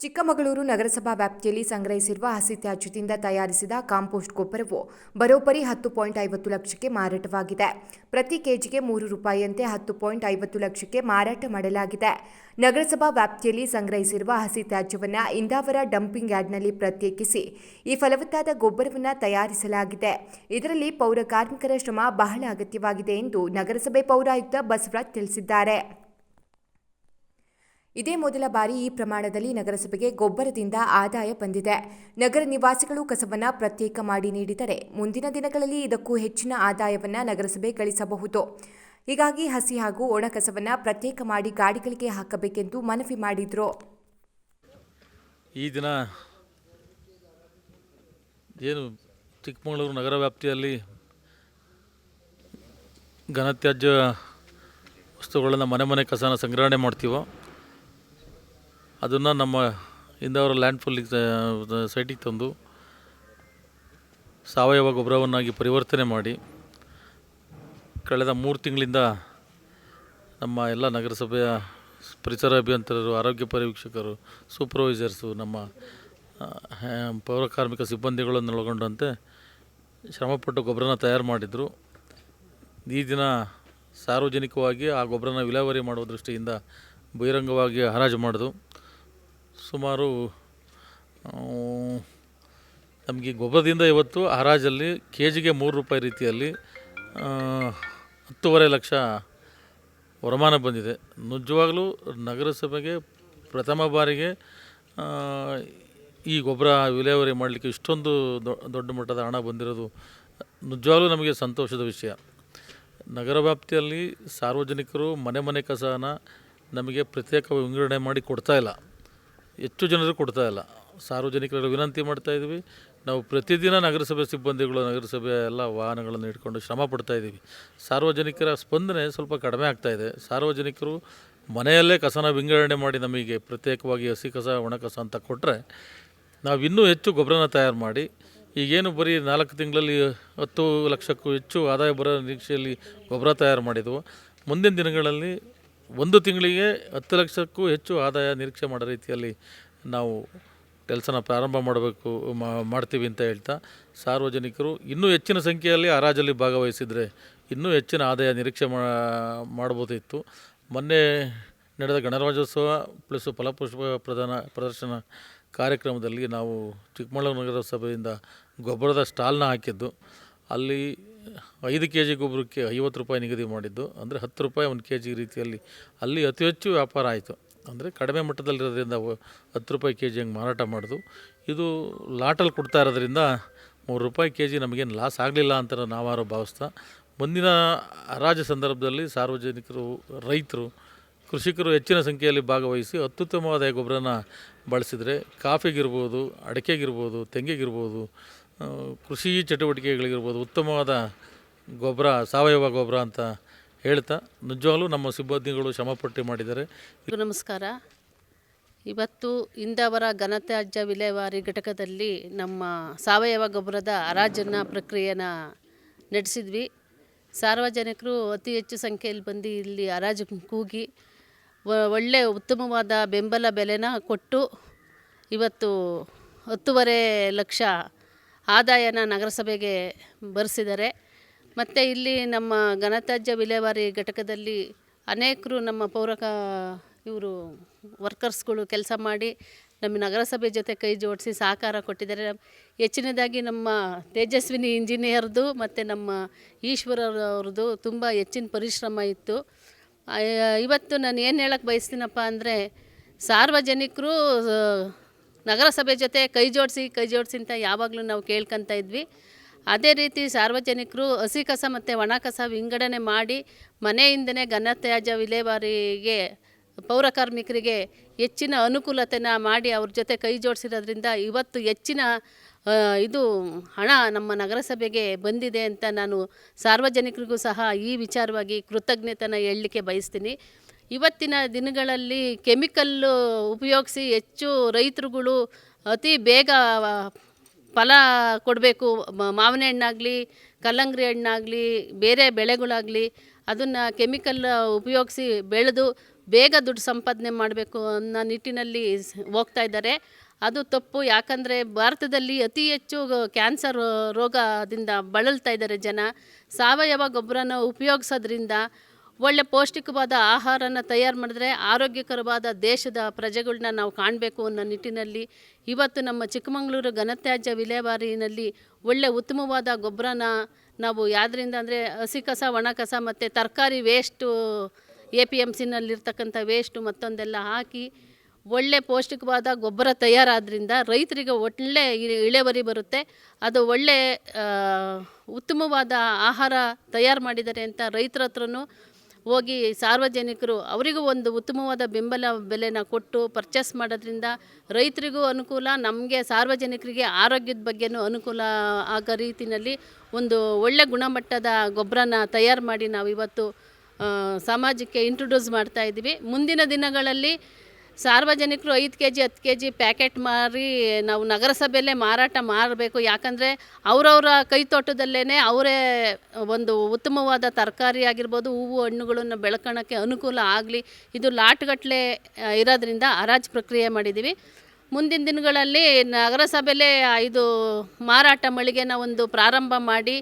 ಚಿಕ್ಕಮಗಳೂರು ನಗರಸಭಾ ವ್ಯಾಪ್ತಿಯಲ್ಲಿ ಸಂಗ್ರಹಿಸಿರುವ ಹಸಿ ತ್ಯಾಜ್ಯದಿಂದ ತಯಾರಿಸಿದ ಕಾಂಪೋಸ್ಟ್ ಗೊಬ್ಬರವು ಬರೋಬ್ಬರಿ ಹತ್ತು ಪಾಯಿಂಟ್ ಐವತ್ತು ಲಕ್ಷಕ್ಕೆ ಮಾರಾಟವಾಗಿದೆ. ಪ್ರತಿ ಕೆಜಿಗೆ ಮೂರು ರೂಪಾಯಿಯಂತೆ ಹತ್ತು ಪಾಯಿಂಟ್ ಐವತ್ತು ಲಕ್ಷಕ್ಕೆ ಮಾರಾಟ ಮಾಡಲಾಗಿದೆ. ನಗರಸಭಾ ವ್ಯಾಪ್ತಿಯಲ್ಲಿ ಸಂಗ್ರಹಿಸಿರುವ ಹಸಿ ತ್ಯಾಜ್ಯವನ್ನು ಇಂದಾವರ ಡಂಪಿಂಗ್ ಯಾರ್ಡ್ನಲ್ಲಿ ಪ್ರತ್ಯೇಕಿಸಿ ಈ ಫಲವತ್ತಾದ ಗೊಬ್ಬರವನ್ನು ತಯಾರಿಸಲಾಗಿದೆ. ಇದರಲ್ಲಿ ಪೌರ ಕಾರ್ಮಿಕರ ಶ್ರಮ ಬಹಳ ಅಗತ್ಯವಾಗಿದೆ ಎಂದು ನಗರಸಭೆ ಪೌರಾಯುಕ್ತ ಬಸವರಾಜ್ ತಿಳಿಸಿದ್ದಾರೆ. ಇದೇ ಮೊದಲ ಬಾರಿ ಈ ಪ್ರಮಾಣದಲ್ಲಿ ನಗರಸಭೆಗೆ ಗೊಬ್ಬರದಿಂದ ಆದಾಯ ಬಂದಿದೆ. ನಗರ ನಿವಾಸಿಗಳು ಕಸವನ್ನು ಪ್ರತ್ಯೇಕ ಮಾಡಿ ನೀಡಿದರೆ ಮುಂದಿನ ದಿನಗಳಲ್ಲಿ ಇದಕ್ಕೂ ಹೆಚ್ಚಿನ ಆದಾಯವನ್ನು ನಗರಸಭೆ ಗಳಿಸಬಹುದು. ಹೀಗಾಗಿ ಹಸಿ ಹಾಗೂ ಒಣ ಕಸವನ್ನು ಪ್ರತ್ಯೇಕ ಮಾಡಿ ಗಾಡಿಗಳಿಗೆ ಹಾಕಬೇಕೆಂದು ಮನವಿ ಮಾಡಿದರು. ಈ ಏನು ಚಿಕ್ಕಮಗಳೂರು ನಗರ ವ್ಯಾಪ್ತಿಯಲ್ಲಿ ಘನತ್ಯಾಜ್ಯ ವಸ್ತುಗಳನ್ನು ಮನೆ ಮನೆ ಕಸನ ಸಂಗ್ರಹಣೆ ಮಾಡ್ತೀವೋ ಅದನ್ನು ನಮ್ಮ ಇಂದವರ ಲ್ಯಾಂಡ್ ಫುಲ್ಲಿಗೆ ಸೈಟಿಗೆ ತಂದು ಸಾವಯವ ಗೊಬ್ಬರವನ್ನಾಗಿ ಪರಿವರ್ತನೆ ಮಾಡಿ ಕಳೆದ ಮೂರು ತಿಂಗಳಿಂದ ನಮ್ಮ ಎಲ್ಲ ನಗರಸಭೆಯ ಪರಿಸರ ಅಭಿಯಂತರರು, ಆರೋಗ್ಯ ಪರಿವೀಕ್ಷಕರು ಸೂಪರ್ವೈಸರ್ಸು ನಮ್ಮ ಪೌರ ಕಾರ್ಮಿಕ ಸಿಬ್ಬಂದಿಗಳನ್ನು ಒಳಗೊಂಡಂತೆ ಶ್ರಮಪಟ್ಟು ಗೊಬ್ಬರನ ತಯಾರು ಮಾಡಿದರು. ಈ ದಿನ ಸಾರ್ವಜನಿಕವಾಗಿ ಆ ಗೊಬ್ಬರನ ವಿಲೇವಾರಿ ಮಾಡುವ ದೃಷ್ಟಿಯಿಂದ ಬಹಿರಂಗವಾಗಿ ಹರಾಜು ಮಾಡೋದು ಸುಮಾರು ನಮಗೆ ಗೊಬ್ಬರದಿಂದ ಇವತ್ತು ಹರಾಜಲ್ಲಿ ಕೆ ಜಿಗೆ ಮೂರು ರೂಪಾಯಿ ರೀತಿಯಲ್ಲಿ ಹತ್ತೂವರೆ ಲಕ್ಷ ವರಮಾನ ಬಂದಿದೆ. ನಿಜವಾಗಲೂ ನಗರಸಭೆಗೆ ಪ್ರಥಮ ಬಾರಿಗೆ ಈ ಗೊಬ್ಬರ ವಿಲೇವಾರಿ ಮಾಡಲಿಕ್ಕೆ ಇಷ್ಟೊಂದು ದೊಡ್ಡ ಮಟ್ಟದ ಹಣ ಬಂದಿರೋದು ನಿಜವಾಗಲೂ ನಮಗೆ ಸಂತೋಷದ ವಿಷಯ. ನಗರ ವ್ಯಾಪ್ತಿಯಲ್ಲಿ ಸಾರ್ವಜನಿಕರು ಮನೆ ಮನೆ ಕಸನ ನಮಗೆ ಪ್ರತ್ಯೇಕ ವಿಂಗಡಣೆ ಮಾಡಿ ಕೊಡ್ತಾ ಇಲ್ಲ. ಹೆಚ್ಚು ಜನರು ಕೊಡ್ತಾ ಇಲ್ಲ. ಸಾರ್ವಜನಿಕರಲ್ಲಿ ವಿನಂತಿ ಮಾಡ್ತಾ ಇದ್ವಿ. ನಾವು ಪ್ರತಿದಿನ ನಗರಸಭೆ ಸಿಬ್ಬಂದಿಗಳು ನಗರಸಭೆ ಎಲ್ಲ ವಾಹನಗಳನ್ನು ಇಟ್ಕೊಂಡು ಶ್ರಮ ಪಡ್ತಾ ಇದ್ದೀವಿ. ಸಾರ್ವಜನಿಕರ ಸ್ಪಂದನೆ ಸ್ವಲ್ಪ ಕಡಿಮೆ ಆಗ್ತಾ ಇದೆ. ಸಾರ್ವಜನಿಕರು ಮನೆಯಲ್ಲೇ ಕಸನ ವಿಂಗಡಣೆ ಮಾಡಿ ನಮಗೆ ಪ್ರತ್ಯೇಕವಾಗಿ ಹಸಿ ಕಸ, ಒಣ ಕಸ ಅಂತ ಕೊಟ್ಟರೆ ನಾವು ಇನ್ನೂ ಹೆಚ್ಚು ಗೊಬ್ಬರನ ತಯಾರು ಮಾಡಿ, ಈಗೇನು ಬರೀ ನಾಲ್ಕು ತಿಂಗಳಲ್ಲಿ ಹತ್ತು ಲಕ್ಷಕ್ಕೂ ಹೆಚ್ಚು ಆದಾಯ ಬರೋ ನಿರೀಕ್ಷೆಯಲ್ಲಿ ಗೊಬ್ಬರ ತಯಾರು ಮಾಡಿದ್ವು. ಮುಂದಿನ ದಿನಗಳಲ್ಲಿ ಒಂದು ತಿಂಗಳಿಗೆ ಹತ್ತು ಲಕ್ಷಕ್ಕೂ ಹೆಚ್ಚು ಆದಾಯ ನಿರೀಕ್ಷೆ ಮಾಡೋ ರೀತಿಯಲ್ಲಿ ನಾವು ಕೆಲಸನ ಪ್ರಾರಂಭ ಮಾಡಬೇಕು ಮಾಡ್ತೀವಿ ಅಂತ ಹೇಳ್ತಾ ಸಾರ್ವಜನಿಕರು ಇನ್ನೂ ಹೆಚ್ಚಿನ ಸಂಖ್ಯೆಯಲ್ಲಿ ಹರಾಜಲ್ಲಿ ಭಾಗವಹಿಸಿದರೆ ಇನ್ನೂ ಹೆಚ್ಚಿನ ಆದಾಯ ನಿರೀಕ್ಷೆ ಮಾಡ್ಬೋದಿತ್ತು ಮೊನ್ನೆ ನಡೆದ ಗಣರಾಜ್ಯೋತ್ಸವ ಪ್ಲಸ್ ಫಲಪುಷ್ಪ ಪ್ರದಾನ ಪ್ರದರ್ಶನ ಕಾರ್ಯಕ್ರಮದಲ್ಲಿ ನಾವು ಚಿಕ್ಕಮಗಳೂರು ನಗರಸಭೆಯಿಂದ ಗೊಬ್ಬರದ ಸ್ಟಾಲ್ನ ಹಾಕಿದ್ದು. ಅಲ್ಲಿ ಐದು ಕೆ ಜಿ ಗೊಬ್ಬರಕ್ಕೆ ಐವತ್ತು ರೂಪಾಯಿ ನಿಗದಿ ಮಾಡಿದ್ದು, ಅಂದರೆ ಹತ್ತು ರೂಪಾಯಿ ಒಂದು ಕೆ ಜಿ ರೀತಿಯಲ್ಲಿ. ಅಲ್ಲಿ ಅತಿ ಹೆಚ್ಚು ವ್ಯಾಪಾರ ಆಯಿತು. ಅಂದರೆ ಕಡಿಮೆ ಮಟ್ಟದಲ್ಲಿರೋದ್ರಿಂದ ಹತ್ತು ರೂಪಾಯಿ ಕೆ ಜಿ ಹಂಗೆ ಮಾರಾಟ ಮಾಡೋದು ಇದು ಲಾಟಲ್ಲಿ ಕೊಡ್ತಾ ಇರೋದ್ರಿಂದ ಮೂರು ರೂಪಾಯಿ ಕೆ ಜಿ ನಮಗೇನು ಲಾಸ್ ಆಗಲಿಲ್ಲ ಅಂತ ನಾವಾರು ಭಾವಿಸ್ತಾ, ಮುಂದಿನ ಹರಾಜು ಸಂದರ್ಭದಲ್ಲಿ ಸಾರ್ವಜನಿಕರು, ರೈತರು, ಕೃಷಿಕರು ಹೆಚ್ಚಿನ ಸಂಖ್ಯೆಯಲ್ಲಿ ಭಾಗವಹಿಸಿ ಅತ್ಯುತ್ತಮವಾದ ಗೊಬ್ಬರನ ಬಳಸಿದರೆ ಕಾಫಿಗಿರ್ಬೋದು, ಅಡಿಕೆಗಿರ್ಬೋದು, ತೆಂಗಿಗಿರ್ಬೋದು ಕೃಷಿ ಚಟುವಟಿಕೆಗಳಿಗಿರ್ಬೋದು, ಉತ್ತಮವಾದ ಗೊಬ್ಬರ, ಸಾವಯವ ಗೊಬ್ಬರ ಅಂತ ಹೇಳ್ತಾ ನಿಜವಾಗಲೂ ನಮ್ಮ ಸಿಬ್ಬಂದಿಗಳು ಶ್ರಮಪಟ್ಟು ಮಾಡಿದ್ದಾರೆ. ನಮಸ್ಕಾರ. ಇವತ್ತು ಇಂದವರ ಘನತ್ಯಾಜ್ಯ ವಿಲೇವಾರಿ ಘಟಕದಲ್ಲಿ ನಮ್ಮ ಸಾವಯವ ಗೊಬ್ಬರದ ಹರಾಜನ್ನ ಪ್ರಕ್ರಿಯೆನ ನಡೆಸಿದ್ವಿ. ಸಾರ್ವಜನಿಕರು ಅತಿ ಹೆಚ್ಚು ಸಂಖ್ಯೆಯಲ್ಲಿ ಬಂದು ಇಲ್ಲಿ ಹರಾಜು ಕೂಗಿ ಒಳ್ಳೆ ಉತ್ತಮವಾದ ಬೆಂಬಲ ಬೆಲೆನ ಕೊಟ್ಟು ಇವತ್ತು ಹತ್ತುವರೆ ಲಕ್ಷ ಆದಾಯನ ನಗರಸಭೆಗೆ ಬರೆಸಿದ್ದಾರೆ. ಮತ್ತು ಇಲ್ಲಿ ನಮ್ಮ ಘನತ್ಯಾಜ್ಯ ವಿಲೇವಾರಿ ಘಟಕದಲ್ಲಿ ಅನೇಕರು ನಮ್ಮ ಪೌರ ಇವರು ವರ್ಕರ್ಸ್ಗಳು ಕೆಲಸ ಮಾಡಿ ನಮ್ಮ ನಗರಸಭೆ ಜೊತೆ ಕೈ ಜೋಡಿಸಿ ಸಹಕಾರ ಕೊಟ್ಟಿದ್ದಾರೆ. ಹೆಚ್ಚಿನದಾಗಿ ನಮ್ಮ ತೇಜಸ್ವಿನಿ ಇಂಜಿನಿಯರ್ದು ಮತ್ತು ನಮ್ಮ ಈಶ್ವರವ್ರದ್ದು ತುಂಬ ಹೆಚ್ಚಿನ ಪರಿಶ್ರಮ ಇತ್ತು. ಇವತ್ತು ನಾನು ಏನು ಹೇಳಕ್ಕೆ ಬಯಸ್ತೀನಪ್ಪ ಅಂದರೆ ಸಾರ್ವಜನಿಕರು ನಗರಸಭೆ ಜೊತೆ ಕೈ ಜೋಡಿಸಿ ಕೈ ಜೋಡಿಸಿ ಅಂತ ಯಾವಾಗಲೂ ನಾವು ಕೇಳ್ಕೊತಾ ಇದ್ವಿ. ಅದೇ ರೀತಿ ಸಾರ್ವಜನಿಕರು ಹಸಿ ಕಸ ಮತ್ತು ಒಣ ಕಸ ವಿಂಗಡಣೆ ಮಾಡಿ ಮನೆಯಿಂದನೇ ಘನತ್ಯಾಜ್ಯ ವಿಲೇವಾರಿಗೆ, ಪೌರ ಕಾರ್ಮಿಕರಿಗೆ ಹೆಚ್ಚಿನ ಅನುಕೂಲತೆನ ಮಾಡಿ ಅವ್ರ ಜೊತೆ ಕೈ ಜೋಡಿಸಿರೋದ್ರಿಂದ ಇವತ್ತು ಹೆಚ್ಚಿನ ಇದು ಹಣ ನಮ್ಮ ನಗರಸಭೆಗೆ ಬಂದಿದೆ ಅಂತ ನಾನು ಸಾರ್ವಜನಿಕರಿಗೂ ಸಹ ಈ ವಿಚಾರವಾಗಿ ಕೃತಜ್ಞತೆನ ಹೇಳಲಿಕ್ಕೆ ಬಯಸ್ತೀನಿ. ಇವತ್ತಿನ ದಿನಗಳಲ್ಲಿ ಕೆಮಿಕಲ್ಲು ಉಪಯೋಗಿಸಿ ಹೆಚ್ಚು ರೈತರುಗಳು ಅತಿ ಬೇಗ ಫಲ ಕೊಡಬೇಕು. ಮಾವಿನ ಹಣ್ಣಾಗಲಿ, ಕಲ್ಲಂಗಡಿ ಹಣ್ಣಾಗಲಿ, ಬೇರೆ ಬೆಳೆಗಳಾಗಲಿ ಅದನ್ನು ಕೆಮಿಕಲ್ ಉಪಯೋಗಿಸಿ ಬೆಳೆದು ಬೇಗ ದುಡ್ಡು ಸಂಪಾದನೆ ಮಾಡಬೇಕು ಅನ್ನೋ ನಿಟ್ಟಿನಲ್ಲಿ ಹೋಗ್ತಾ ಇದ್ದಾರೆ. ಅದು ತಪ್ಪು. ಯಾಕಂದರೆ ಭಾರತದಲ್ಲಿ ಅತಿ ಹೆಚ್ಚು ಕ್ಯಾನ್ಸರ್ ರೋಗದಿಂದ ಬಳಲ್ತಾ ಇದ್ದಾರೆ ಜನ. ಸಾವಯವ ಗೊಬ್ಬರನ ಉಪಯೋಗಿಸೋದ್ರಿಂದ ಒಳ್ಳೆ ಪೌಷ್ಟಿಕವಾದ ಆಹಾರನ ತಯಾರು ಮಾಡಿದ್ರೆ ಆರೋಗ್ಯಕರವಾದ ದೇಶದ ಪ್ರಜೆಗಳನ್ನ ನಾವು ಕಾಣಬೇಕು ಅನ್ನೋ ನಿಟ್ಟಿನಲ್ಲಿ ಇವತ್ತು ನಮ್ಮ ಚಿಕ್ಕಮಗಳೂರು ಘನತ್ಯಾಜ್ಯ ವಿಲೇವಾರಿನಲ್ಲಿ ಒಳ್ಳೆ ಉತ್ತಮವಾದ ಗೊಬ್ಬರನ ನಾವು ಯಾವುದರಿಂದ ಅಂದರೆ ಹಸಿ ಕಸ, ಒಣ ಕಸ ಮತ್ತು ತರಕಾರಿ ವೇಸ್ಟು ಎ ಪಿ ಎಂ ಸಿನಲ್ಲಿರ್ತಕ್ಕಂಥ ವೇಸ್ಟು ಮತ್ತೊಂದೆಲ್ಲ ಹಾಕಿ ಒಳ್ಳೆ ಪೌಷ್ಟಿಕವಾದ ಗೊಬ್ಬರ ತಯಾರಾದ್ರಿಂದ ರೈತರಿಗೆ ಒಳ್ಳೆ ಇಳೆವರಿ ಬರುತ್ತೆ. ಅದು ಒಳ್ಳೆ ಉತ್ತಮವಾದ ಆಹಾರ ತಯಾರು ಮಾಡಿದ್ದಾರೆ ಅಂತ ರೈತರ ಹತ್ರನೂ ಹೋಗಿ ಸಾರ್ವಜನಿಕರು ಅವರಿಗೂ ಒಂದು ಉತ್ತಮವಾದ ಬೆಂಬಲ ಬೆಲೆನ ಕೊಟ್ಟು ಪರ್ಚೇಸ್ ಮಾಡೋದ್ರಿಂದ ರೈತರಿಗೂ ಅನುಕೂಲ, ನಮಗೆ ಸಾರ್ವಜನಿಕರಿಗೆ ಆರೋಗ್ಯದ ಬಗ್ಗೆನೂ ಅನುಕೂಲ ಆಗೋ ರೀತಿಯಲ್ಲಿ ಒಂದು ಒಳ್ಳೆ ಗುಣಮಟ್ಟದ ಗೊಬ್ಬರನ ತಯಾರು ಮಾಡಿ ನಾವು ಇವತ್ತು ಸಮಾಜಕ್ಕೆ ಇಂಟ್ರೊಡ್ಯೂಸ್ ಮಾಡ್ತಾ ಇದ್ದೀವಿ. ಮುಂದಿನ ದಿನಗಳಲ್ಲಿ ಸಾರ್ವಜನಿಕರು ಐದು ಕೆ ಜಿ, ಹತ್ತು ಕೆ ಜಿ ಪ್ಯಾಕೆಟ್ ಮಾರಿ ನಾವು ನಗರಸಭೆಯಲ್ಲೇ ಮಾರಾಟ ಮಾಡಬೇಕು ಯಾಕಂದರೆ ಅವರವರ ಕೈತೋಟದಲ್ಲೇ ಅವರೇ ಒಂದು ಉತ್ತಮವಾದ ತರಕಾರಿ ಆಗಿರ್ಬೋದು, ಹೂವು, ಹಣ್ಣುಗಳನ್ನು ಬೆಳ್ಕೊಳಕ್ಕೆ ಅನುಕೂಲ ಆಗಲಿ, ಇದು ಲಾಟ್ಗಟ್ಟಲೆ ಇರೋದ್ರಿಂದ ಹರಾಜು ಪ್ರಕ್ರಿಯೆ ಮಾಡಿದ್ದೀವಿ. ಮುಂದಿನ ದಿನಗಳಲ್ಲಿ ನಗರಸಭೆಯಲ್ಲೇ ಇದು ಮಾರಾಟ ಮಳಿಗೆನ ಒಂದು ಪ್ರಾರಂಭ ಮಾಡಿ